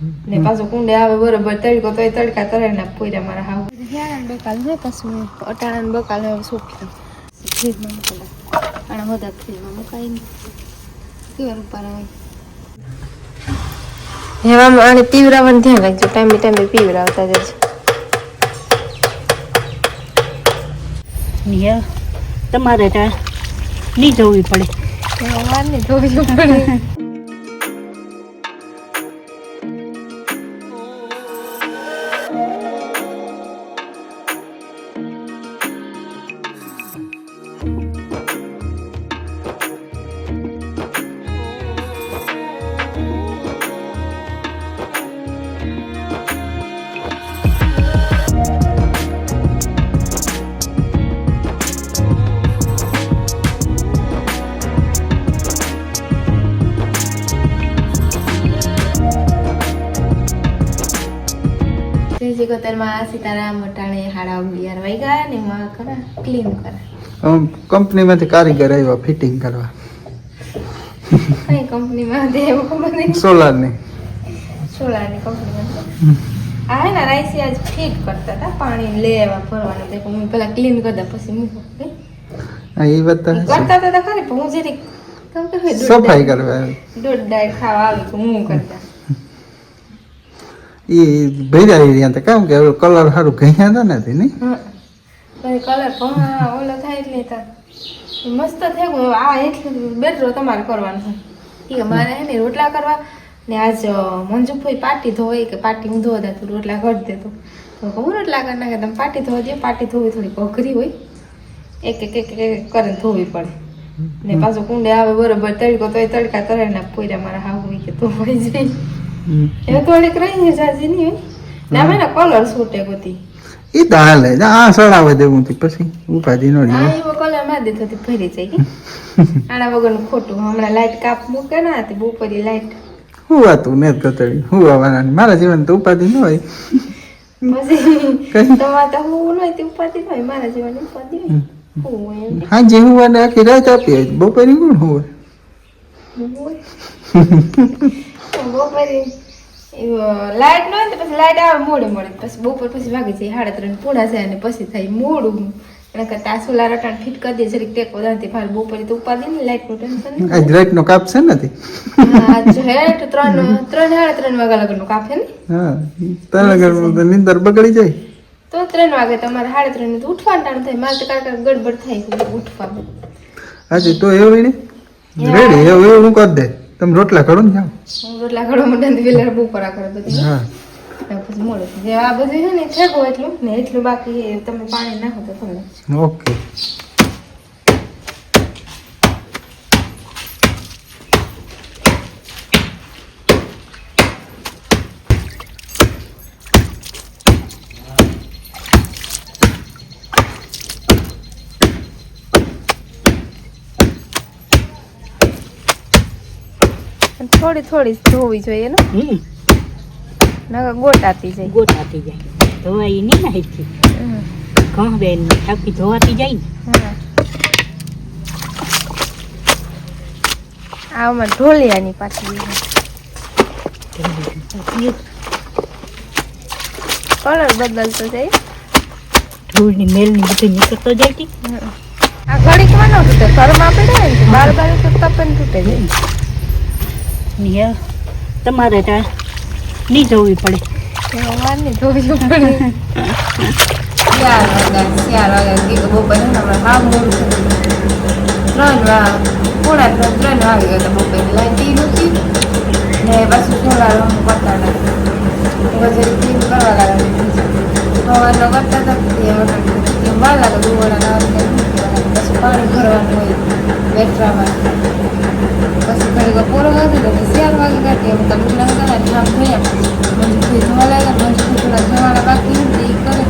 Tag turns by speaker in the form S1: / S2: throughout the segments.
S1: ને પાછું કુંડે આવે બરોબર તડકો તોય તડકા તરે ને પૂરા મારા હાવ હિયાણા બકાલ હોય પાછું અટાણા બકાલ હોય સુકી ફ્રીજમાં મૂકેલા અને બધા ફ્રીજમાં મુકાઈ ને કેવા રૂપારા હોય હેવામાં આને પીવરાવાનું ધ્યાન રાખજો ટાઈમે ટાઈમે પીવરાવતા જજો
S2: તમારે ત્યાં નહીં જવું પડે
S1: વાર ને ધોવી પડે કતરમાં સીતારામ વટાણે હાડા અગિયાર વાગ્યા ને એમાં કરા ક્લીન કરા.
S3: કંપનીમાંથી કારીગર આવ્યા ફિટિંગ કરવા.
S1: કઈ કંપનીમાં એવું
S3: સોલારની.
S1: સોલારની કંપનીમાં આ હે ને રાઈસી આજ ફિટ કરતા હતા પાણી લેવા ભરવાનું તે હું પેલા ક્લીન કરતા પછી મૂકો?
S3: એ વાત.
S1: કરતા હતા ખરી પણ હું
S3: સફાઈ કરવા.
S1: દોઢ દાળ ખાવા આવી હું કરતા.
S3: એ ભર્યા રહ્યા હતા કેમ કે કલર સારું ગયા હતા નથી નહીં
S1: હા. પછી કલર ઓલો થાય એટલે તો મસ્ત થઈ ગયું આ એટલું બેટરો તમારે કરવાનું છે. એ મારે હે ને રોટલા કરવા ને આજ મંજુભાઈ પાટી ધોઈ કે પાટી હું ધોવા તું રોટલા ઘટ દેતો તો. હું રોટલા કરી. નાખે તમે પાટી ધોવા દે પાટી ધોવી થોડી અઘરી હોય. એક એક એક એક કરીને ધોવી પડે. ને પાછું કુંડે આવે બરોબર તડકો એ તડકા તરે ને પૂરા મારા હાવ હોય કે તો હોય જાય. એ થોડીક રહી જાજી નહીં હોય. ને કલર છૂટે ગોતી
S3: એ તો હાલે આ સડાવે દેવું તી પછી. ઉપાધી નો
S1: આ એવો કલર મારી દીધો તો ફરી જાય આના વગરનું ખોટું. હમણાં લાઈટ કાપ મૂકે ના હતી બપોરી લાઈટ
S3: હું વાતું ને હું આવવાના મારા જીવન તો ઉપાધિ ન હોય.
S1: તમારે તો હું નહીં ઉપાધિ હોય. મારા જીવન ઉપાધિ હોય હું
S3: જે હું આખી રાત આપી બપોરે કોણ હોય.
S1: હું બપોરે લાઈટ ન હોય તો પછી લાઈટ આવે મોડે મોડે. પછી બપોર પછી વાગી જાય સાડા ત્રણ પૂરા જાય અને પછી થાય મોડું. એના કરતા આ સોલાર અટાણ ફિટ કરી દે જરીક ટેકો દાંતી ફાર બપોરે તો ઉપાધિ ને લાઈટનું ટેન્શન
S3: આજ રાત નો કાપ છે નથી?
S1: હા જો હેઠ ત્રણ ત્રણ સાડા ત્રણ વાગ્યા લગનનું છે ને?
S3: હા તો નીંદર બગડી જાય.
S1: તો ત્રણ વાગે તમારે સાડા ત્રણ તો ઉઠવાનું ટાણું થાય. મારે તો કાંઈ ગડબડ થાય ઉઠવા
S3: આજે તો એવું ને? રેડી એવું એવું કરી દે. તમે રોટલા કરો ને જાઓ
S1: રોટલા ઘડો મોટા વેલર કરા કરે બધી.
S3: હા.
S1: ત્યાં પછી મોડું થઈ આ બધું છે ને છેકો એટલું ને એટલું બાકી તમે પાણી નાખો તો તમને.
S3: ઓકે.
S1: પણ થોડી થોડી ધોવી જોઈએ ને. નકર ગોટાતી જાય.
S2: ગોટાતી જાય. ધોવાઈ નહીં ને હેઠી ઘઉં બેન ઠાકી ધોવાતી જાય ને.
S1: આમાં ઢોલિયાની પાછી કલર બદલતો જાય.
S2: ધૂળની મેલની બધી નીકળતો જાય.
S1: આ ઘડીકમાં ન તૂટે. ઘરમાં આપણે બાર બાર તપન તૂટે જાય.
S2: નિયા તમારે ત્યાં નહીં જવું પડે.
S1: એમાં બપોરે બપોરે પાછું સવારનો કરતા હતા તે પછી ઘડી ચાર વાગે કાઢી એમ તમે ઉઠલા હતા આમ થયા મંજુભાઈ ધોવા લાગ્યા મંજુભાઈ થોડા ધોવાના બાકી એ કરે.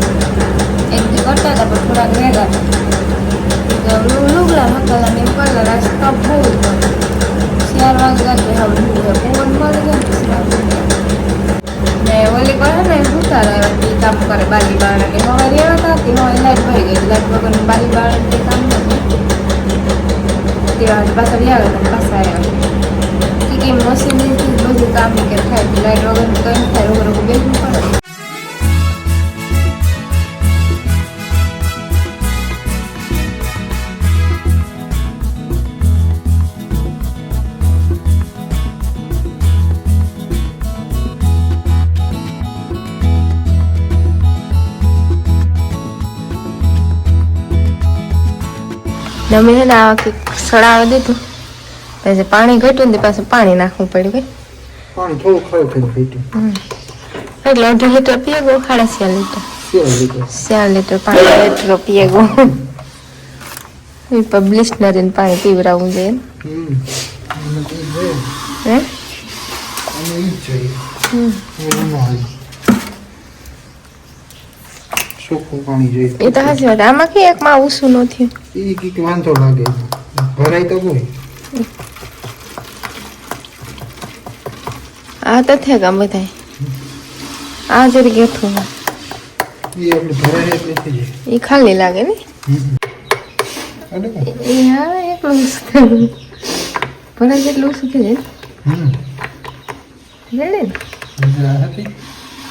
S1: એક દી કરતા હતા, પણ થોડાક વેગા લુગડા મસાલા ને આજ કપ બહુ ચાર વાગે કાઢી હવે લુગડા પવન મળે ને ઓલી કરે ને ઉતારે એ કામ કરે બાલી બાળક કે હવે રહેવા હતા કે હવે લાઈટ ભરી ગઈ. લાઈટ વગર બાલી બાળ તે કામ નથી તે પાછળ આવ્યા હતા પાછા અમે હે ને આ વખતે સડાવા દીધું. પછી પાણી ઘટ્યું ને પાછું પાણી નાખવું પડ્યું
S3: પાણી થોડું થઈ ફીટ્યું
S1: એટલે અઢી લીટર પીએ ગો સાડા ચાર લીટર. ચાર લીટર. પાણી એટલો પીએ ગો પબ્લિશનરીને પાણી પીવડાવવું જોઈએ. હે
S3: અને ઈ જ જોઈએ
S1: હમ.
S3: એવું ન હાલે. ચોખ્ખું પાણી જોઈએ?
S1: એ તો હાચી વાત. આમાં કે એકમાં ઊંસું નથી.
S3: એ કંઈક વાંધો લાગે. ભરાય તો કોઈ
S1: આ તો થયા ગામ બધા આ જરી ગેઠું
S3: એ આપણે ભરાય એટલે
S1: એ ખાલી લાગે ને. એ હા એકલું ભલે જેટલું ઊંસું જાય.
S3: હમ.
S1: ને?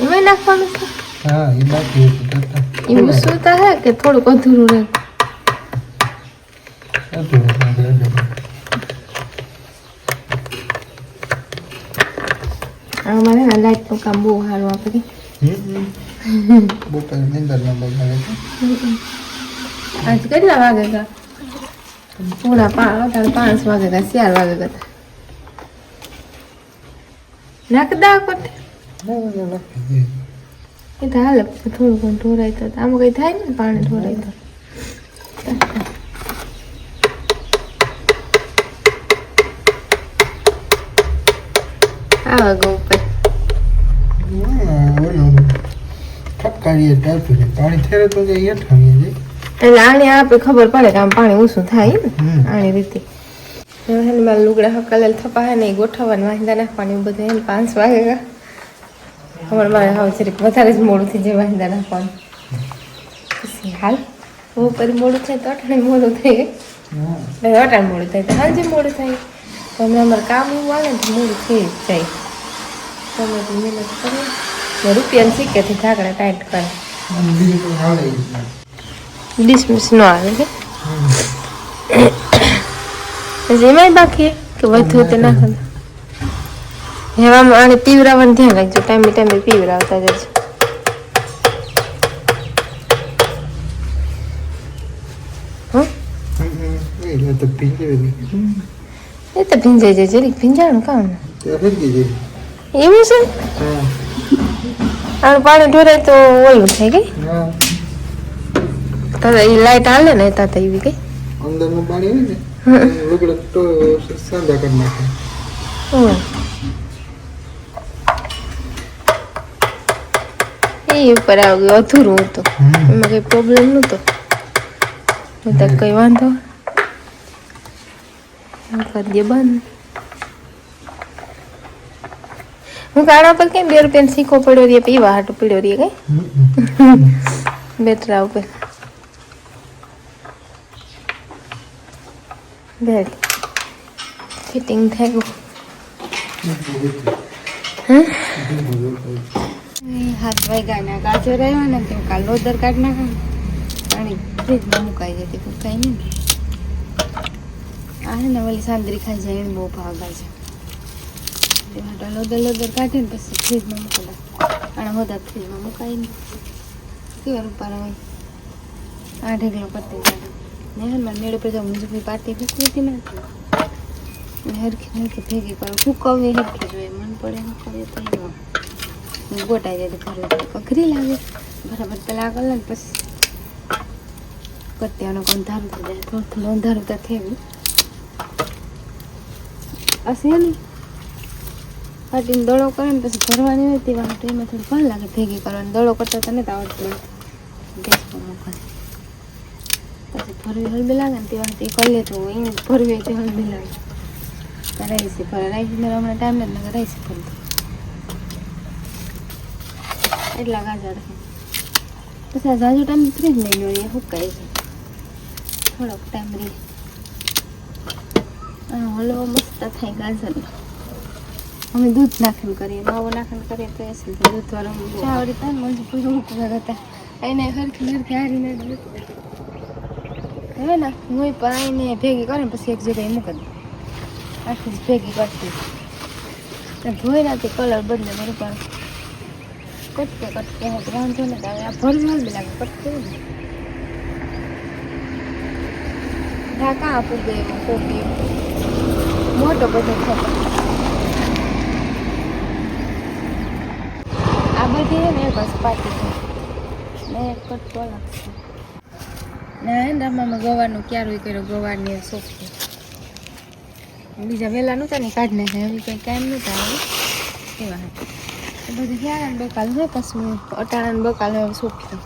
S1: એમાં નાખવાનું છે.
S3: હા એ બાકી હતું કરતા.
S1: એ ઊંસું તો હે કે થોડુંક અધૂરું રહે
S3: હતું.
S1: આમાં હે ને લાઇટનું કામ બહુ સારું આપણે
S3: હમ. બપોરે નીંદર ન બગાડે તો.
S1: આજ કેટલા વાગે ગયા પૂરા પાંચ પાંચ વાગે ગયા ચાર વાગે ગયા નાખ દા કોટે
S3: નાખી દે.
S1: એ તો હાલે થોડું ઘણું ઢોરાય તો આમાં કઈ થાય ને પાણી ઢોરાય તો આવા ગૌ
S3: ઠપકારીએ પાણી થેરે તો
S1: એટલે આને આપણે ખબર પડે કે આમ પાણી ઓછું થાય ને આની રીતે હવે હે ને મારા લુગડા હકાલેલ થપા હે ને ગોઠવવાનું વાંદા નાખવાનું બધું એને પાંચ વાગે હમણાં મારે હવે જરીક વધારે જ મોડું થઈ જાય વાંદા નાખવાનું પછી હાલ? ઉપર મોડું થાય તો અટાણે મોડું થઈ
S3: હા.
S1: જાય અટાણે મોડું થાય તો સાંજે મોડું થાય. તો અમે અમારે કામ એવું આવે ને તો મોડું થઈ જ જાય. તો મહેનત કરો ને રૂપિયાની સિક્કેથી ઢાંકણા ટાઈટ કરે.
S3: હાલે જ.
S1: ડિસમિસ ન આવે
S3: હમ.
S1: પછી એમાંય બાકી કે વધુ તે નાખે હેવામાં આને પીવરાવાનું ધ્યાન રાખજો. ટાઈમે ટાઈમે પીવરાવતા જજો. એ તો ભીંજાઈ જાય જરીક ભીંજાણું કામ એવું છે. આનું પાણી ઢોરાય તો ઓલું થાય ગઈ તારે એ લાઈટ હાલે ને તા તો એવી ગઈ
S3: અંદરનું પાણી હોય ને લુગડા તો સાંધા કરી નાખે.
S1: એ ઉપર ગયું અધૂરું હતું. એમાં કઈ પ્રોબ્લેમ નહોતો. હું તો કઈ વાંધો એમ કરી દે બંધ હું કાળા પર કેમ બે રૂપિયા શીખો પડ્યો રે પીવા હાટું પડ્યો રે કઈ. બેટરા ઉપર. બેટ ફિટિંગ થયું હાથ વાગ્યાના ગાજર આવ્યા ને તેમ કાલ લોદર કાઢ નાખા ફ્રીજમાં મુકાઈ જતી મુકાઈ નહીં. આ ને સાંદરી ખાઈ જાય એને બહુ ભાવ ગાજર તે માટે લોદર લોદર કાઢીને પછી ફ્રીજમાં મૂકી દે. અને હોદા ફ્રીજમાં મુકાઈ નહીં. કેવા રૂપારા હોય આ ઢેગલો પતી જાય. ને હે મારે પાર્ટી મૂકવી હતી ને ને હરખી હરખી ભેગી કરું ફૂકવવી હરખી જોઈએ મન પડે ન કરે ને ગોટાઈ જાય ઘરે કખરી લાગે. બરાબર પેલા કલાક પછી કત્યાનો અંધારું થઈ જાય. થોડું થોડું અંધારું તો થયું. હશે ને? પાટીને દડો કરે ને પછી ભરવાની હોય તેવા એમાં થોડું ભલ લાગે ભેગી કરવાની. દડો કરતા તને તો આવડતું. ગેસ પર મૂકવાની. પછી ભરવી હળબી લાગે ને તે કરી તો એને ભરવી હોય તે હળબી લાગે. રાઈસ ભરે રાઈસ હમણાં ટાઈમ નથી રાઈસ ભરતો એટલા ગાજર છે પછી આ જાજુ ટાઈમ ફ્રીજ નહીં જોઈએ હુકાય છે થોડોક ટાઈમ રહે. હલવો મસ્ત થાય ગાજરનો. અમે દૂધ નાખીને કરીએ, માવો નાખીને કરીએ તો એસી દૂધ વાળો ચાવડી મને પૂરું મૂકવા હતા. એને હરખી હરખી હારીને હવે ને હું પણ આઈને ભેગી કરીને પછી એક જગ્યાએ મૂકી દઉં. આખી જ ભેગી કરતી. ધોઈ નાખી કલર બદલે મારું પણ. કટકે કટકે હતું વાંધો ને હવે આ ભરજલ બી લાગે, કટકે ઢાકા આપું ગયો કોફી મોટો બધો થતો આ બધી ને બસ પાટી છે. ને કટકો લાગશે. ના રમામાં ગવારનું ક્યારું કર્યો? ગવારની સોપ બીજા વહેલા નહોતા ને કાઢ નાખે હવે કંઈ કામ નહોતા આવે એવા હતા? બધું ક્યારે બકાલ હોય પછી અટાણા બકાલ હવે સોંપી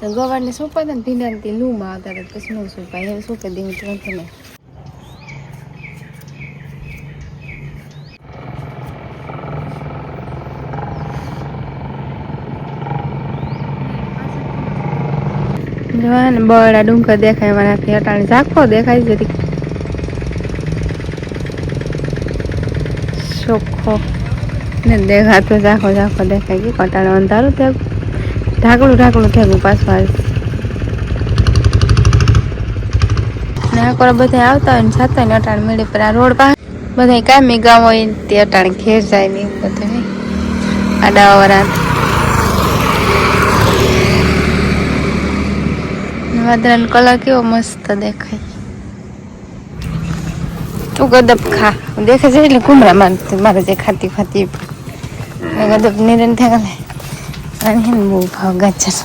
S1: દઉં ગવારને સોંપાય ને ભીંડાની લૂમાં આવતા હતા પછી ન સોંપાય હવે સોંપી દઉં તો વાંધો નહીં જોવા ને બળા ડુંગર દેખાય મારાથી અટાણે ઝાંખો દેખાય છે ચોખ્ખો ને દેખાતો ઝાંખો ઝાંખો દેખાય કે કટાણે અંધારું થયું. ઢાકણું ઢાકણું થયું પાછું આવી ને આ કોઈ બધા આવતા હોય ને હોય ને અટાણે મેળે પર આ રોડ પાસે. બધા કામી ગામ હોય તે અટાણ ઘેર જાય ને બધું આડા આડાવાળા વાદળાનો કલર કેવો મસ્ત દેખાય. તું ગદબ ખા. દેખાય છે એટલે કુમરા મારતી, મારે જે ખાતી ખાતી એ ગદબ નિરન થાય ગલે અને હેને બહુ ભાવ ગાજર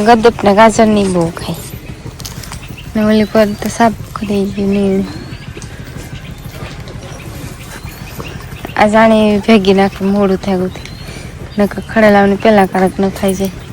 S1: ગદબ ને ગાજરની બહુ ખાય ને ઓલી પર તો સાફ કરી ગયું આ જાણે ભેગી નાખી મોડું થયું નકર ખડેલાવની પેલા કારક ન ખાઈ જાય